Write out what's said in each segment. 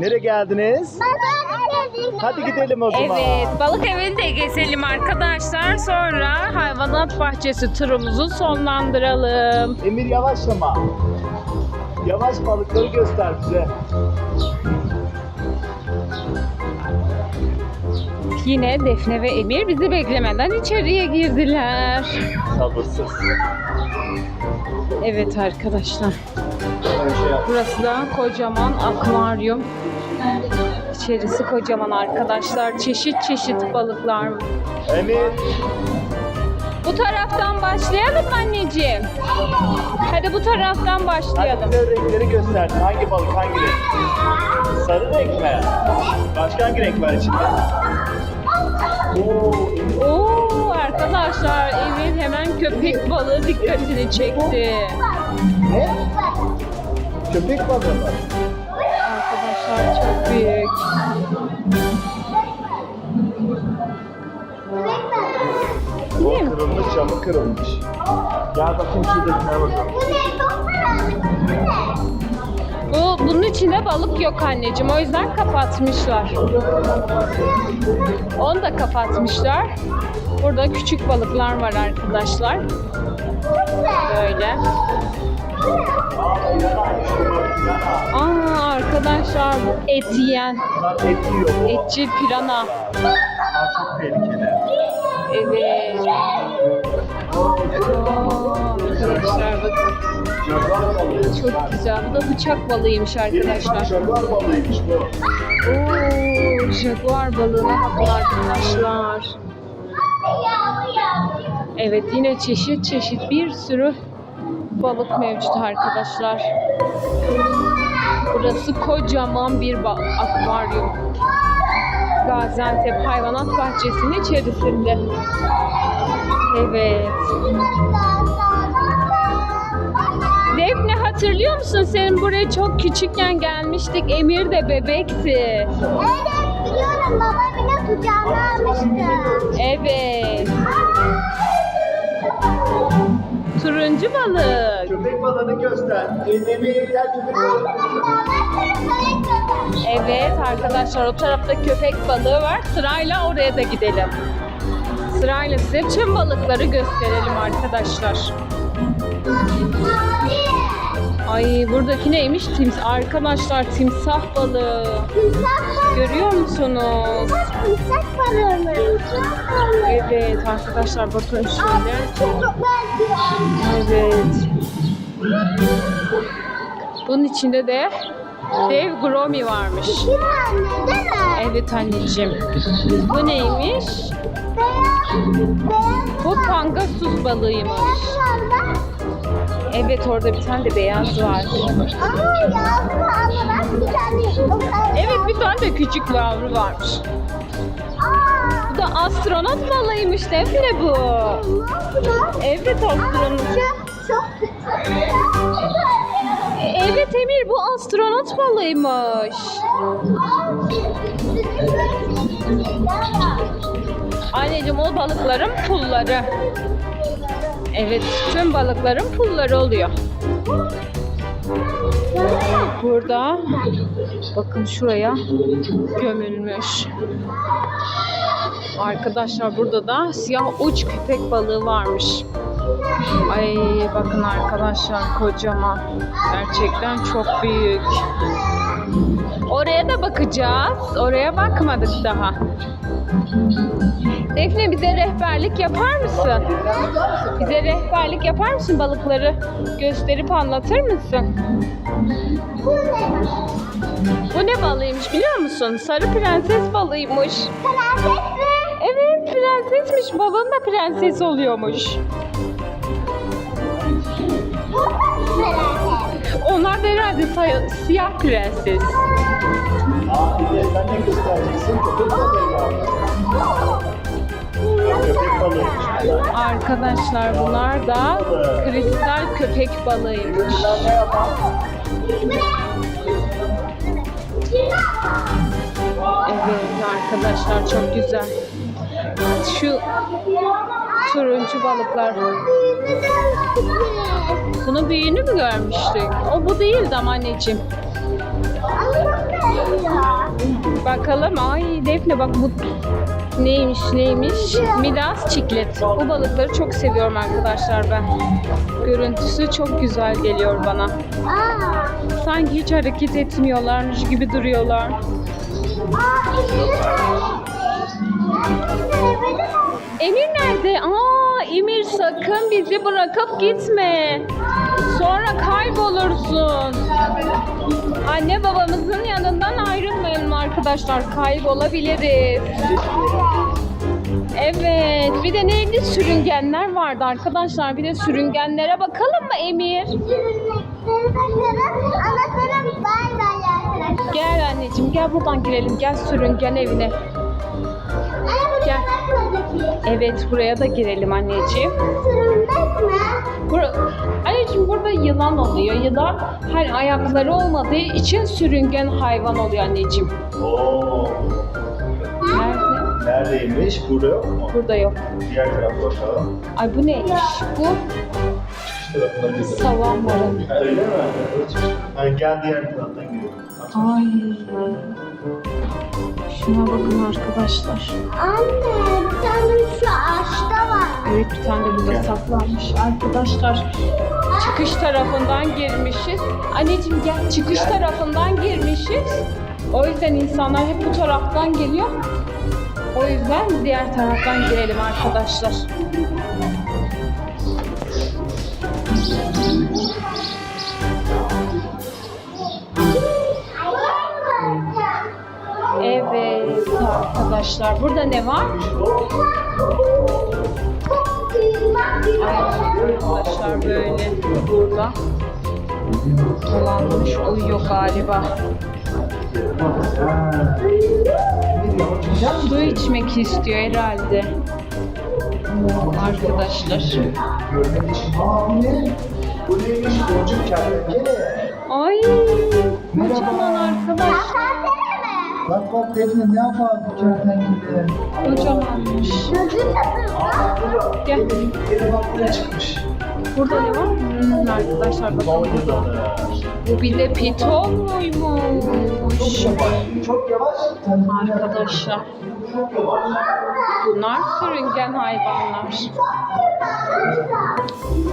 Nereye geldiniz? Hadi gidelim o zaman. Evet, balık evini de gezelim arkadaşlar. Sonra hayvanat bahçesi turumuzu sonlandıralım. Emir yavaşlama. Yavaş balıkları göster bize. Yine Defne ve Emir bizi beklemeden içeriye girdiler. Sabırsız. Evet arkadaşlar. Şey. Burası da kocaman akvaryum. İçerisi kocaman arkadaşlar. Çeşit çeşit balıklar. Emir. Bu taraftan başlayalım mı anneciğim. Hadi bu taraftan Hadi başlayalım. bize renkleri göster. Hangi balık hangi renk? Sarı renk mi? Başka hangi renk var içinde? Oo, arkadaşlar Emir hemen köpek balığı dikkatini çekti. Ne? Köpek balığı mı? Arkadaşlar çok büyük. O kırılmış, camı kırılmış. Gel bakayım şuradakine bakalım. Bu bunun içinde balık yok anneciğim. O yüzden kapatmışlar. Onu da kapatmışlar. Burada küçük balıklar var arkadaşlar. Böyle. Aa arkadaşlar bu et yiyen Bunlar et yiyor. Bu etçil pirana. Çok tehlikeli. Evet. Oo, arkadaşlar. Çok güzel. Bu da bıçak balığıymış arkadaşlar. Jaguar balığıymış bu. Oo, jaguar balığına bakın arkadaşlar. Evet yine çeşit çeşit bir sürü balık mevcut arkadaşlar. Burası kocaman bir akvaryum. Gaziantep Hayvanat Bahçesi'nin içerisinde. Evet. Hatırlıyor musun? Senin buraya çok küçükken gelmiştik. Emir de bebekti. Evet biliyorum baba bile kucağına almıştı. Evet. Turuncu balık. Köpek balığını göster. Emir gel köpek balığı. Evet arkadaşlar o tarafta köpek balığı var. Sırayla oraya da gidelim. Sırayla size tüm balıkları gösterelim arkadaşlar. Ay buradaki neymiş? Tims arkadaşlar timsah balığı. Görüyor musunuz? Timsah balığı? Timsah balığı. Evet arkadaşlar bakın şöyle. Evet. Bunun içinde de dev gromi varmış. Değil mi anne değil mi? Evet anneciğim. Bu neymiş? Beyaz. Beyaz. Bu pangasus balığıymış. Beyaz. Evet orada bir tane de beyaz var. Evet bir tane de küçük yavru varmış. Bu da astronot balığıymış Defne bu. Evet astronot. Evet Emir bu astronot balığıymış. Anneciğim o balıkların pulları. Evet tüm balıkların pulları oluyor. Burada bakın şuraya gömülmüş. Arkadaşlar burada da siyah uç köpek balığı varmış. Ay bakın arkadaşlar kocaman. Gerçekten çok büyük. Oraya da bakacağız. Oraya bakmadık daha. Defne bize rehberlik yapar mısın? Bize rehberlik yapar mısın? Balıkları gösterip anlatır mısın? Bu ne? Bu ne balığıymış biliyor musun? Sarı prenses balığıymış. Prenses mi? Evet prensesmiş. Balığın da prenses oluyormuş. Onlar da herhalde say- siyah prenses. Aa, sen ne göstereceksin? Köpek balığı Arkadaşlar bunlar da kristal köpek balığıymış. Evet arkadaşlar çok güzel. Şu turuncu balıklar. Bunun büyüğünü mü görmüştük? O bu değildi ama anneciğim. Bakalım. Ay Defne bak bu neymiş neymiş? Midas çiklet. Bu balıkları çok seviyorum arkadaşlar ben. Görüntüsü çok güzel geliyor bana. Sanki hiç hareket etmiyorlarmış gibi duruyorlar. Emir nerede? Aa Emir sakın bizi bırakıp gitme. Sonra kaybolursun. Anne babamızın yanından ayrılmayalım arkadaşlar. Kaybolabiliriz. Evet. Bir de neydi? Sürüngenler vardı arkadaşlar. Bir de sürüngenlere bakalım mı Emir? Anlatalım bay bay arkadaşlar. Gel anneciğim gel buradan girelim. Gel sürüngen evine. Evet buraya da girelim anneciğim. Sürünmek mi? Bur Anneciğim burada yılan oluyor. Yılan hani ayakları olmadığı için sürüngen hayvan oluyor anneciğim. Oo. Nerede? Neredeymiş? Burada yok mu? Burada yok. Diğer tarafa bakalım. Ay bu neymiş? Bu Şu tarafına gidelim. savan balığı. Öyle mi? Hani gel diğer taraftan gidelim. Ay. Şuna bakın arkadaşlar. Anne bir tane şu ağaçta var. Evet bir tane de burada saklanmış. Arkadaşlar çıkış tarafından girmişiz. Anneciğim gel çıkış tarafından girmişiz. O yüzden insanlar hep bu taraftan geliyor. O yüzden diğer taraftan girelim arkadaşlar. Arkadaşlar burada ne var? Arkadaşlar böyle burada dolanmış uyuyor galiba. Su içmek istiyor herhalde. Arkadaşlar. Ay kocaman arkadaşlar. Bak bak Defne ne yapar bu kertenkele? Kocamanmış. Gel. Yeni bak buraya çıkmış. Burada ne var? Hmm, arkadaşlar bakın burada. Bu bir de piton muymuş? Çok yavaş. Arkadaşlar. Bunlar sürüngen hayvanlar.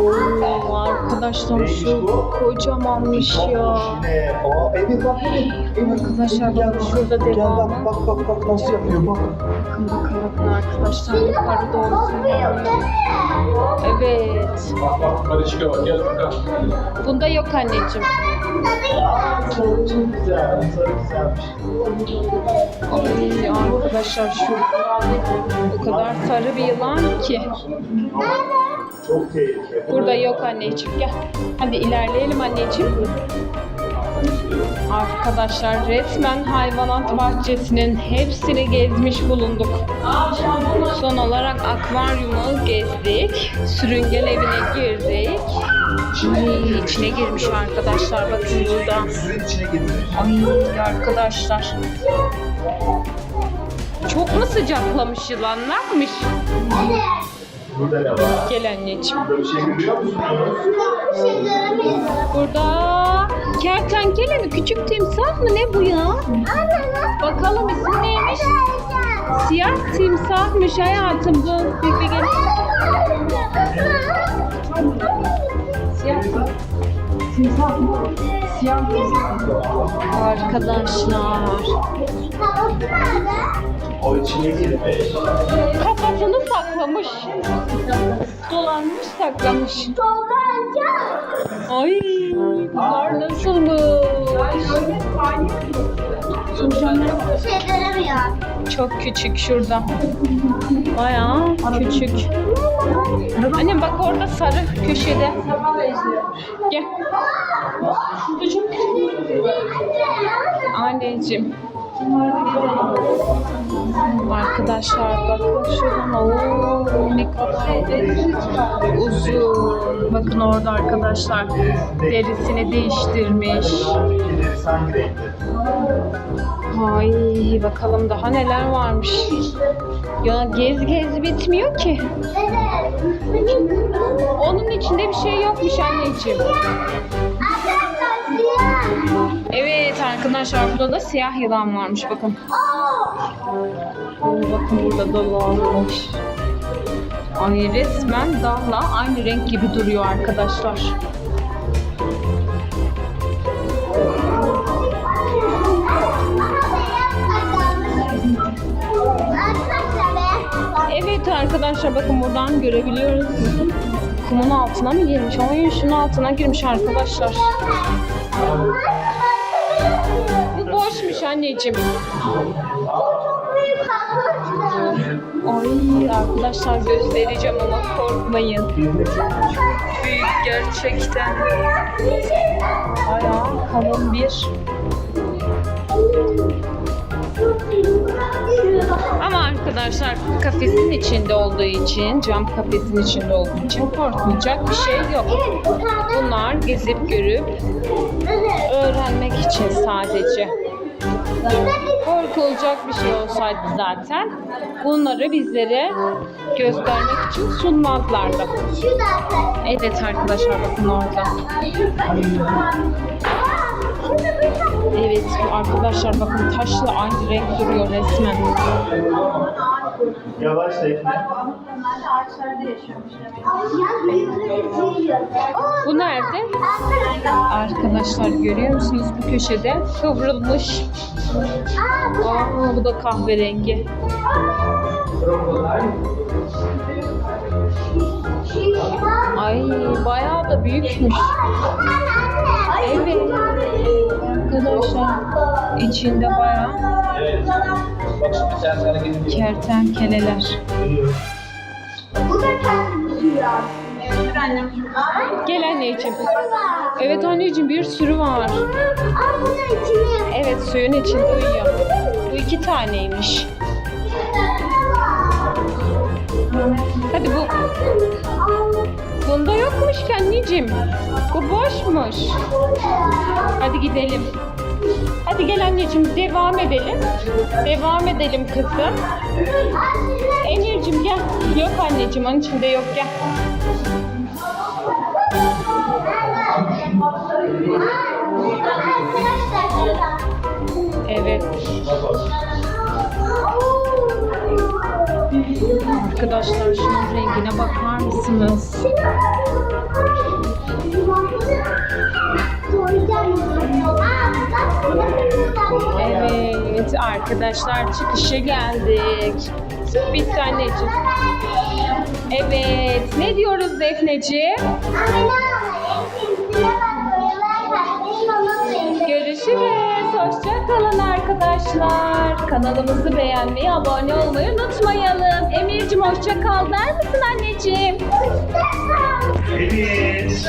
Oo, arkadaşlar şu kocamanmış ya. Bak Emir. Emir. Arkadaşlar bakın şurada devamı. bak bak bak bak nasıl yapıyor bak. Bakın bakın bakın arkadaşlar yukarı doğru tırmanıyor. Evet. Bak bak çıkıyor bak gel bakalım. Bunda yok anneciğim. Sarı arkadaşlar şu o kadar sarı bir yılan ki. Çok. Burada yok anneciğim gel. Hadi ilerleyelim anneciğim. Arkadaşlar resmen hayvanat bahçesinin hepsini gezmiş bulunduk. Son olarak akvaryumu gezdik. Sürüngen evine girdik. Ay, içine girmiş arkadaşlar bakın burada. Ay arkadaşlar. Çok mu sıcaklamış yılan? Ne yapmış? Burada ne var? Gel anneciğim. Burada şey. Burada kertenkele mi? Küçük timsah mı? Ne bu ya? Bakalım ismi neymiş? Siyah timsahmış hayatım bu. Bir, bir gel. Arkadaşlar. O içine girmiş. Kafasını saklamış. Dolanmış saklamış. Dolanca. Ay bunlar nasılmış? Bir şey. Çok küçük şurada. Bayağı küçük. Annem bak orada sarı köşede. Gel. Anneciğim. Arkadaşlar bakın şuradan ooo kadar uzun. Bakın orada arkadaşlar derisini değiştirmiş. Ay bakalım daha neler varmış. Ya gez gez bitmiyor ki. Onun içinde bir şey yokmuş anneciğim. Arkadaşlar burada da siyah yılan varmış bakın. Bakın burada da varmış. Ay resmen dalla aynı renk gibi duruyor arkadaşlar. Evet arkadaşlar bakın buradan görebiliyoruz. Kumun altına mı girmiş? Ay şunun altına girmiş arkadaşlar. Anneciğim. Ay arkadaşlar göstereceğim ama korkmayın. Büyük gerçekten. Bayağı kalın bir. Ama arkadaşlar kafesin içinde olduğu için, cam kafesin içinde olduğu için korkmayacak bir şey yok. Bunlar gezip görüp öğrenmek için sadece. Korkulacak bir şey olsaydı zaten bunları bizlere göstermek için sunmazlardı. Evet arkadaşlar bakın orada. Evet arkadaşlar bakın taşla aynı renk duruyor resmen. Yavaş Defne. Bu nerede? Arkadaşlar görüyor musunuz bu köşede kıvrılmış. Aa, bu da kahverengi. Ay bayağı da büyükmüş. Evet. Arkadaşlar içinde bayağı Kertenkeleler. Bu da kendi suyu. Gel anneciğim. Evet anneciğim bir sürü var. Aa bunun içine. Evet suyun içinde uyuyor. Bu iki taneymiş. Hadi bu bunda yokmuş ki anneciğim. Bu boşmuş. Hadi gidelim. Hadi gel anneciğim devam edelim. Devam edelim kızım. Emir'cim gel. Yok anneciğim onun içinde yok gel. Evet. Arkadaşlar şunun rengine bakar mısınız? Evet arkadaşlar çıkışa geldik. Bitti anneciğim. Evet ne diyoruz Defneciğim? Görüşürüz. Hoşça kalın arkadaşlar. Kanalımızı beğenmeyi, abone olmayı unutmayalım. Emir'cim hoşça kal der misin anneciğim? Evet.